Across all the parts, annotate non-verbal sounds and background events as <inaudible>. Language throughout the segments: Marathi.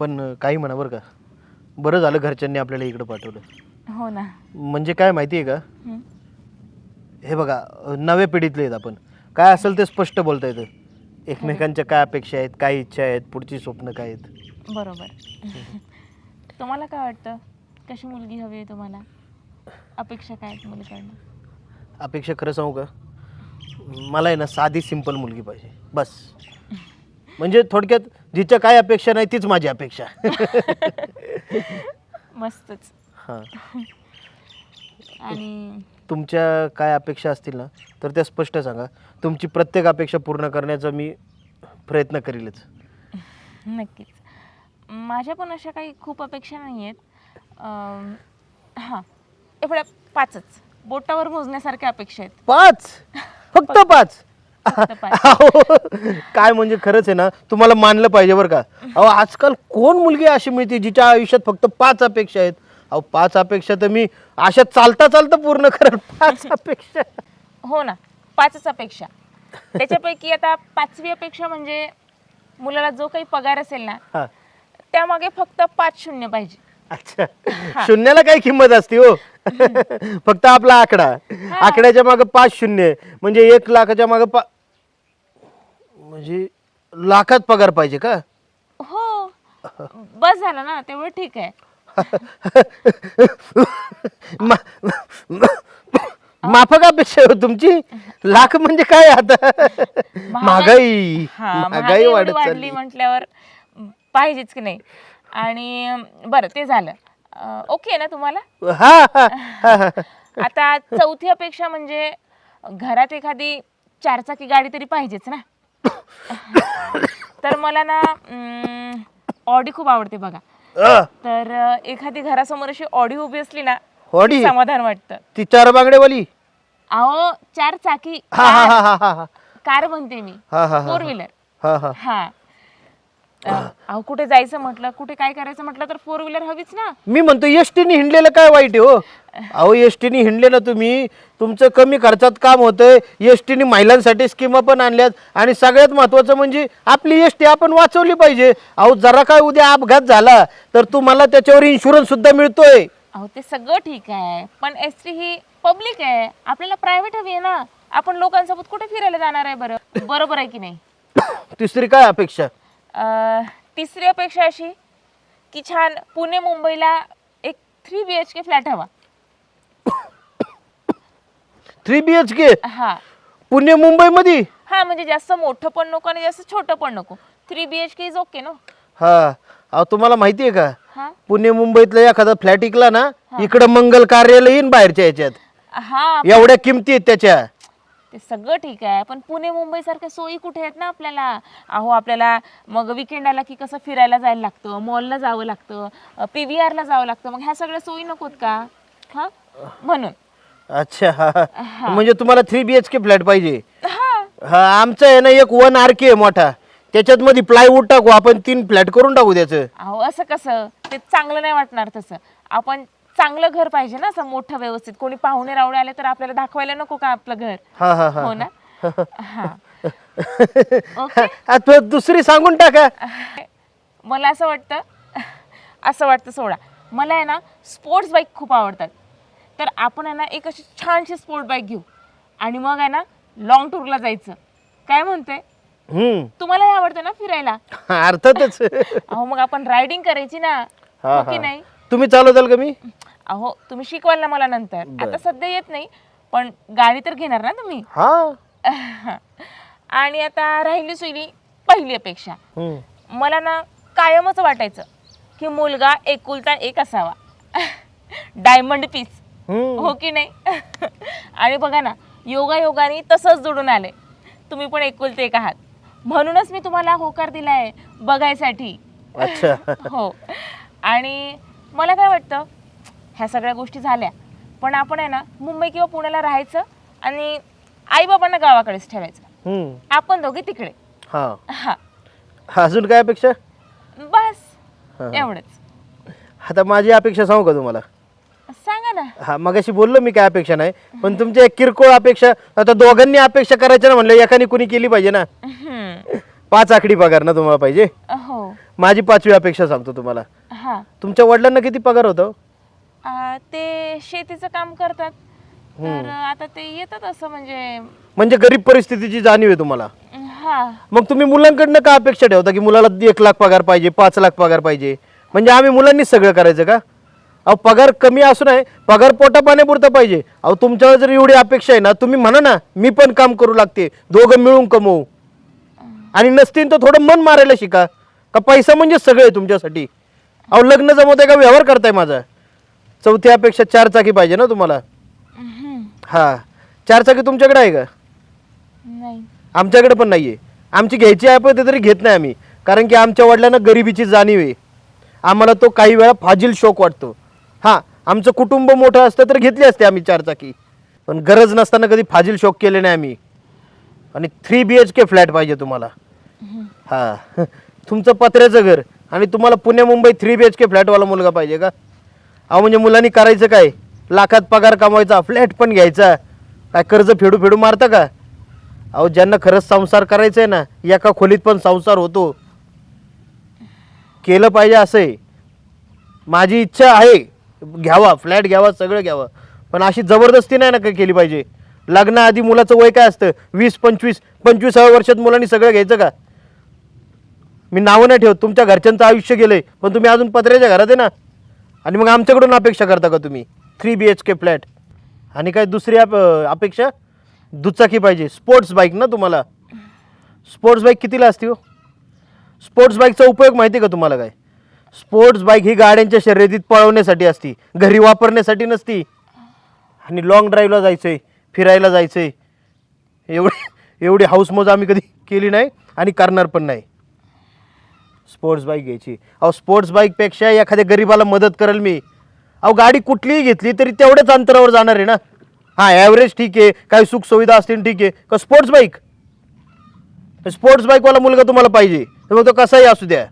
पण काही म्हणा बरं का. बरं झालं घरच्यांनी आपल्याला इकडं पाठवलं. हो ना. म्हणजे काय माहिती आहे का? हं. हे बघा नव्या पिढीतले आहेत आपण. काय असेल ते स्पष्ट बोलता येतं एकमेकांच्या काय अपेक्षा आहेत काय इच्छा आहेत पुढची स्वप्न काय आहेत. बरोबर. <laughs> तुम्हाला काय वाटतं? कशी मुलगी हवी आहे तुम्हाला? अपेक्षा काय आहेत मुलीकडनं अपेक्षा खरं सांगू का? मला आहे ना साधी सिंपल मुलगी पाहिजे. बस. म्हणजे थोडक्यात जिच्या काय अपेक्षा नाही तीच माझी अपेक्षा. <laughs> मस्तच. हां. आणि तुमच्या काय अपेक्षा असतील ना तर त्या स्पष्ट सांगा. तुमची प्रत्येक अपेक्षा पूर्ण करण्याचा मी प्रयत्न करीलच. नक्कीच. माझ्या पण अशा काही खूप अपेक्षा नाही आहेत. हां. एवढ्या पाचच. बोटावर मोजण्यासारख्या अपेक्षा आहेत. पाच? फक्त पाच? फक्त पाच <laughs> अहो, काय म्हणजे खरंच आहे ना तुम्हाला मानलं पाहिजे बरं का. अहो आजकाल कोण मुलगी अशी मिळते जिच्या आयुष्यात फक्त पाच अपेक्षा आहेत? अहो पाच अपेक्षा तर मी अशा चालता चालता पूर्ण करेल. पाच <laughs> अपेक्षा. हो ना पाचच अपेक्षा. त्याच्यापैकी आता पाचवी अपेक्षा म्हणजे मुलाला जो काही पगार असेल ना हा. त्यामागे फक्त पाच शून्य पाहिजे. अच्छा. शून्याला काय किंमत असते हो. <laughs> फक्त आपला आकडा. आकड्याच्या मागे पाच शून्य. म्हणजे एक लाखाच्या मागे पा म्हणजे लाखात पगार पाहिजे का? हो. बस झालं ना तेवढं ठीक आहे. मा- माफक अपेक्षा आहे हो तुमची. लाख म्हणजे काय आता? महागाई हा महागाई महागाई एवढी वाढत वाढली चालली. म्हटल्यावर पाहिजेच की नाही. आणि अं, बरं ते झालं. अं, ओके ना तुम्हाला? हा हा हा, हा. आता चौथी अपेक्षा म्हणजे घरात एखादी चारचाकी गाडी तरी पाहिजेच ना. <laughs> तर मला ना ऑडी खूप आवडते बघा. अ, तर अं, एखादी घरासमोर अशी ऑडी उभी असली ना होडी समाधान वाटतं. ती चार बांगडेवाली अहो चार चाकी हा हा हा हा हा हा. कार म्हणते मी. हा हा हा फोर व्हीलर हा हा. हा. अहो कुठे जायचं म्हटलं? कुठे काय करायचं म्हटलं तर फोर व्हीलर हवीच ना. मी म्हणतो एसटीने हिंडलेलं काय वाईट आहे हो? अहो एसटीने हिंडले ना तुम्ही. तुमचं कमी खर्चात काम होतंय. एसटीने महिलांसाठी स्कीमा पण आणल्यात. आणि सगळ्यात महत्वाचं म्हणजे आपली एसटी आपण वाचवली पाहिजे. अहो जरा काय उद्या अपघात झाला तर तुम्हाला त्याच्यावर इन्शुरन्स सुद्धा मिळतोय. अहो ते सगळं ठीक आहे. पण एस टी ही पब्लिक आहे. आपल्याला प्रायव्हेट हवी आहे ना. आपण लोकांसोबत कुठे फिरायला जाणार आहे बरं? बरोबर आहे की नाही? <coughs> तिसरी काय अपेक्षा? अं, तिसरी अपेक्षा अशी की छान पुणे मुंबईला एक three B H K flat हवा. थ्री बी एच के हा. पुणे मुंबईमध्ये? हा म्हणजे जास्त मोठं पण नको आणि जास्त छोटं पण नको. Three B H K is okay no हा. अहो तुम्हाला माहिती आहे का? हा? पुणे मुंबईतला एखादा फ्लॅट इकला ना इकडं मंगल कार्यालय येईन बाहेरच्या याच्यात. हा एवढ्या किमती आहेत त्याच्या. ते सगळं ठीक आहे पण पुणे मुंबई सारख्या सोयी कुठे आहेत ना आपल्याला? अहो आपल्याला मग विकेंड आला की कसं फिरायला जायला लागतं मॉलला जावं लागतं पी व्ही आरला जावं लागतं मग ह्या सगळ्या सोयी नकोत का? हा? म्हणून. अच्छा. म्हणजे तुम्हाला three B H K flat पाहिजे. हा. हा आमचं आहे ना एक वन आर के मोठा. त्याच्यात मध्ये प्लायवूड टाकू आपण तीन फ्लॅट करून टाकू त्याचं. अहो असं कसं? ते चांगलं नाही वाटणार तसं. आपण चांगलं घर पाहिजे ना असं मोठं व्यवस्थित. कोणी पाहुणे रावणे आले तर आपल्याला दाखवायला नको का आपलं घर? हा हा हा. हो ना? हा. ओके हा, तू दुसरी सांगून टाका. मला असं वाटतं असं वाटतं सोडा. मला आहे ना स्पोर्ट्स बाईक खूप आवडतात. तर आपण आहे ना एक अशी छानशी स्पोर्ट बाईक घेऊ. आणि मग आहे ना लॉंग टूरला जायचं. काय म्हणते? हम्म. तुम्हालाही आवडतं ना फिरायला? अर्थातच. अहो मग आपण रायडिंग करायची ना. हा हो की हा नाही? तुम्ही चालवताल का मी? अहो तुम्ही शिकवाल ना मला नंतर. आता सध्या येत नाही पण गाडी तर घेणार ना तुम्ही? हा. <laughs> आणि आता राहिली सुईली पहिली अपेक्षा. हम्म. मला ना कायमच वाटायचं की मुलगा एकुलता एक असावा. <laughs> डायमंड पीस हम्म. हो की नाही? <laughs> आणि बघा ना योगा योगाने तसंच जोडून आले. तुम्ही पण एकुलते एक आहात. म्हणूनच मी तुम्हाला होकार दिलाय बघायसाठी. अच्छा. हो. आणि मला काय वाटतं ह्या सगळ्या गोष्टी झाल्या. पण आपण आहे ना मुंबई किंवा पुण्याला राहायचं आणि आईबाबांना गावाकडेच ठेवायचं. हम्म. आपण दोघे तिकडे. हा. हा. अजून काय अपेक्षा? बस. हा. एवढंच. आता माझी अपेक्षा सांगू का तुम्हाला? सांगा ना. हा मगाशी बोललो मी काय अपेक्षा नाही पण तुमच्या एक किरकोळ अपेक्षा आता दोघांनी अपेक्षा करायच्या ना म्हणलं एकाने कुणी केली पाहिजे ना? हम्म. पाच आकडी पगार ना तुम्हाला पाहिजे? हो. माझी पाचवी अपेक्षा सांगतो तुम्हाला. हा. तुमच्या वडिलांना किती पगार होतो? ते शेतीचं काम करतात. तर आता ते येतात असं म्हणजे म्हणजे गरीब परिस्थितीची जाणीव आहे तुम्हाला? हा. मग तुम्ही मुलांकडनं का अपेक्षा ठेवता की मुलाला एक लाख पगार पाहिजे पाच लाख पगार पाहिजे? म्हणजे आम्ही मुलांनीच सगळं करायचं का? अहो पगार कमी असू नये पगार पोटा पाण्यापुरता पाहिजे. अहो तुमच्यावर जर एवढी अपेक्षा आहे ना तुम्ही म्हणा ना मी पण काम करू लागते दोघं मिळून कमवू. आणि नसतील तर थोडं मन मारायला शिका. का पैसा म्हणजे सगळं आहे तुमच्यासाठी? अहो लग्न जमवताय का? व्यवहार करताय माझा. चौथी अपेक्षा चार चाकी पाहिजे ना तुम्हाला. हा. चार चाकी तुमच्याकडे आहे का? नाही. आमच्याकडे पण नाही आहे आमची घ्यायची आहे पण ते तरी घेत नाही आम्ही. कारण की आमच्या वडिलांना गरिबीची जाणीव आहे. आम्हाला तो काही वेळा फाजील शोक वाटतो. हां आमचं कुटुंब मोठं असतं तर घेतली असते आम्ही चारचाकी पण गरज नसताना कधी फाजील शोक केले नाही आम्ही. आणि three B H K flat पाहिजे तुम्हाला. हां. <laughs> तुमचं पत्र्याचं घर. आणि तुम्हाला Pune Mumbai three B H K फ्लॅटवाला मुलगा पाहिजे का? अहो म्हणजे मुलांनी करायचं काय? लाखात पगार कमवायचा फ्लॅट पण घ्यायचा. काय कर्ज फेडू फेडू मारता का? अहो ज्यांना खरंच संसार करायचा आहे ना एका खोलीत पण संसार होतो. केलं पाहिजे असं आहे माझी इच्छा आहे घ्यावा फ्लॅट घ्यावा सगळं घ्यावं. पण अशी जबरदस्ती नाही ना का केली पाहिजे. लग्नाआधी मुलाचं वय काय असतं? वीस पंचवीस पंचवीसाव्या वर्षात मुलांनी सगळं घ्यायचं का? मी नावं नाही ठेवत तुमच्या घरच्यांचं आयुष्य गेलंय पण तुम्ही अजून पत्र्याच्या घरात आहे ना? आणि मग आमच्याकडून अपेक्षा करता का तुम्ही? Three B H K flat आणि काय दुसरी अप अपेक्षा? दुचाकी पाहिजे. स्पोर्ट्स बाईक ना तुम्हाला? स्पोर्ट्स बाईक कितीला असते हो? स्पोर्ट्स बाईकचा उपयोग माहिती आहे का तुम्हाला काय? स्पोर्ट्स बाईक ही गाड्यांच्या शर्यतीत पळवण्यासाठी असती. घरी वापरण्यासाठी नसती. आणि लॉंग ड्राईव्हला जायचं आहे फिरायला जायचं आहे एवढी एवढी हाऊसमोज आम्ही कधी केली नाही आणि करणार पण नाही. स्पोर्ट्स बाईक घ्यायची. अहो स्पोर्ट्स बाईकपेक्षा एखाद्या गरीबाला मदत करेल मी. अहो गाडी कुठलीही घेतली तरी तेवढ्याच अंतरावर जाणार आहे ना. हां ॲव्हरेज ठीक आहे. काही सुखसुविधा असतील ठीक आहे. का स्पोर्ट्स बाईक? स्पोर्ट्स बाईकवाला मुलगा तुम्हाला पाहिजे. तर मग तो कसाही असू द्या.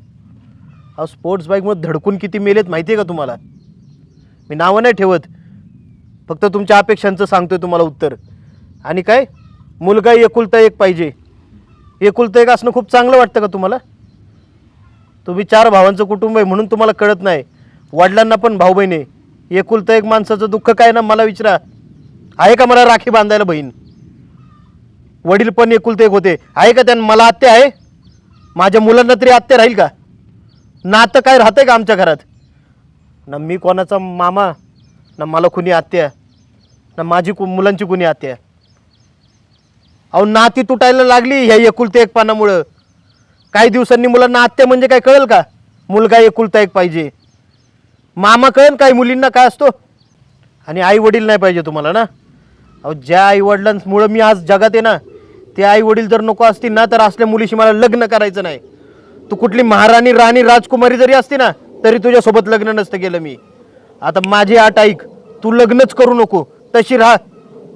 अहो स्पोर्ट्स बाईकमध्ये धडकून किती मेलेत माहिती आहे का तुम्हाला? मी नावं नाही ठेवत. फक्त तुमच्या अपेक्षांचं सांगतोय तुम्हाला उत्तर. आणि काय? मुलगा एकुलता एक पाहिजे. एकुलता एक असणं खूप चांगलं वाटतं का तुम्हाला? तुम्ही चार भावांचं कुटुंब आहे म्हणून तुम्हाला कळत नाही. वडिलांना पण भाऊ बहीण आहे. एकुलतं एक माणसाचं दुःख काय ना मला विचारा. आहे का मला राखी बांधायला बहीण? वडील पण एकुलते एक होते. आहे का त्यांना? मला आत्या आहे? माझ्या मुलांना तरी आत्या राहील का? नातं काय राहतंय का आमच्या घरात? ना मी कोणाचा मामा ना मला कुणी आत्या ना माझी कु मुलांची कुणी आत्या. अहो नाती तुटायला लागली ह्या एकुलते एक पानामुळं. काही दिवसांनी मुलांना आत्या म्हणजे काय कळेल का? मुलगा एकुलता एक पाहिजे. मामा कळेल काही मुलींना काय असतो? आणि आई वडील नाही पाहिजे तुम्हाला ना? अहो ज्या आई वडिलांमुळं मी आज जगात आहे ना ते आई वडील जर नको असतील ना तर असल्या मुलीशी मला लग्न करायचं नाही. तू कुठली महाराणी राणी राजकुमारी जरी असती ना तरी तुझ्यासोबत लग्न नसतं केलं मी. आता माझी आट ऐक तू लग्नच करू नको. तशी राहा.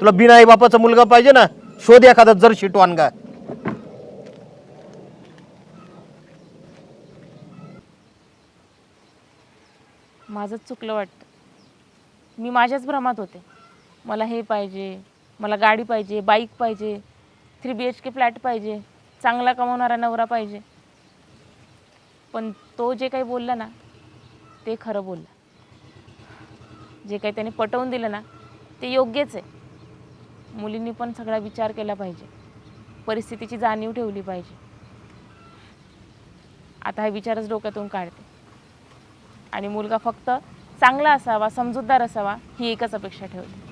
तुला बिना आई बापाचा मुलगा पाहिजे ना शोध एखादा जर शिटवानगा माझंच चुकलं वाटतं. मी माझ्याच भ्रमात होते. मला हे पाहिजे मला गाडी पाहिजे बाईक पाहिजे three B H K flat पाहिजे चांगला कमवणारा नवरा पाहिजे. पण तो जे काही बोलला ना ते खरं बोलला. जे काही त्याने पटवून दिलं ना ते योग्यच आहे. मुलींनी पण सगळा विचार केला पाहिजे. परिस्थितीची जाणीव ठेवली पाहिजे. आता हा विचारच डोक्यातून काढते. आणि मुलगा फक्त चांगला असावा समजूतदार असावा ही एकच अपेक्षा ठेवते.